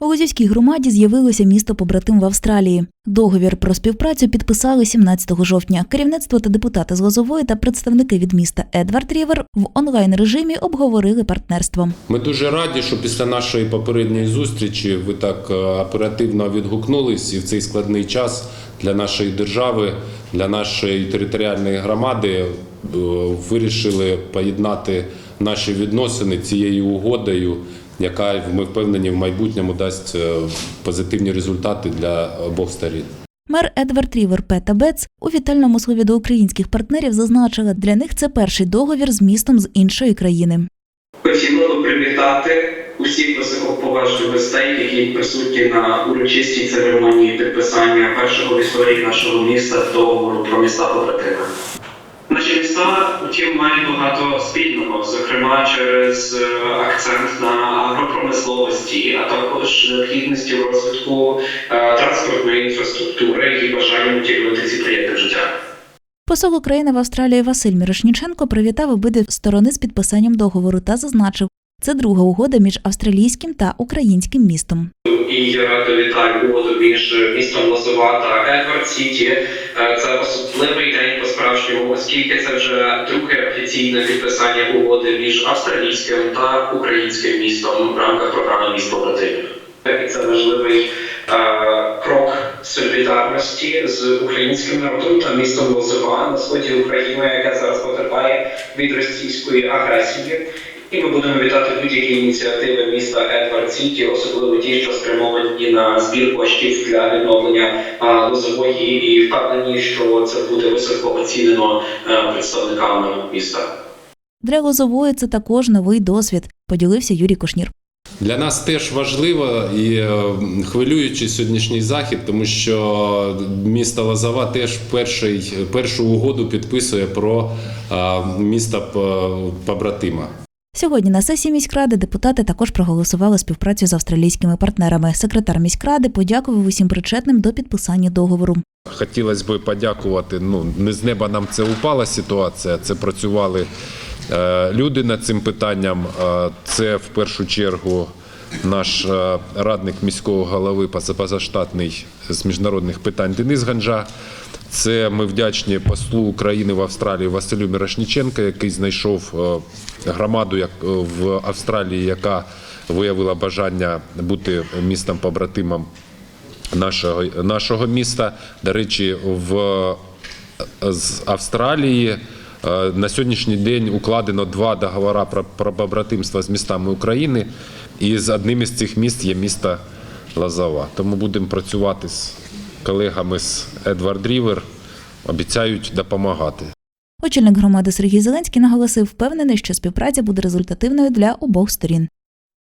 У Лозівській громаді з'явилося місто побратим в Австралії. Договір про співпрацю підписали 17 жовтня. Керівництво та депутати з Лозової та представники від міста Едвард Рівер в онлайн режимі обговорили партнерство. Ми дуже раді, що після нашої попередньої зустрічі ви так е, оперативно відгукнулись і в цей складний час для нашої держави, для нашої територіальної громади е, вирішили поєднати наші відносини цією угодою, яка ми впевнені в майбутньому дасть е, позитивні результати для обох сторін. Мер Едвард Рівер Пета Бец у вітальному слові до українських партнерів зазначила, для них це перший договір з містом з іншої країни. Хотіли привітати усіх високоповажних гостей, які присутні на урочистій церемонії підписання першого в історії нашого міста договору про міста побратими. Наші міста, утім, мають багато спільного, зокрема через е, акцент на агропромисловості, а також необхідності в розвитку е, транспортної інфраструктури і бажання втілювати ці проєкти життя. Посол України в Австралії Василь Мірошніченко привітав обидві сторони з підписанням договору та зазначив, це друга угода між австралійським та українським містом. І я радо вітаю угоду між містом Лозова та Едвард Сіті. Е, Це особливий день по-справжньому, оскільки це вже друге офіційне підписання угоди між австралійським та українським містом в рамках програми міст побратимів. Це важливий е, крок солідарності з українським народом та містом Лозова на сході України, яке зараз потерпає від російської агресії. І ми будемо вітати будь-які ініціативи міста Едвард Сіті, особливо ті, що спрямовані на збір коштів для відновлення а, лозової, і впевнені, що це буде високо оцінено е, представниками міста. Для Лозової це також новий досвід, поділився Юрій Кошнір. Для нас теж важливо і е, хвилюючий сьогоднішній захід, тому що місто Лозова теж перший, першу угоду підписує про е, місто побратима. Сьогодні на сесії міськради депутати також проголосували співпрацю з австралійськими партнерами. Секретар міськради подякував усім причетним до підписання договору. Хотілося б подякувати. Ну не з неба нам це упала ситуація. Це працювали е, люди над цим питанням. Е, Це в першу чергу наш е, радник міського голови поза- позаштатний з міжнародних питань Денис Ганжа. Це ми вдячні послу України в Австралії Василю Мірошніченка, який знайшов е, громаду е, в Австралії, яка виявила бажання бути містом побратимом нашого, нашого міста. До речі, в з Австралії е, на сьогоднішній день укладено два договори про, про побратимство з містами України, і з одним із цих міст є місто Лазова. Тому будемо працювати з колегами з Едвард Рівер. Обіцяють допомагати. Очільник громади Сергій Зеленський наголосив, впевнений, що співпраця буде результативною для обох сторін.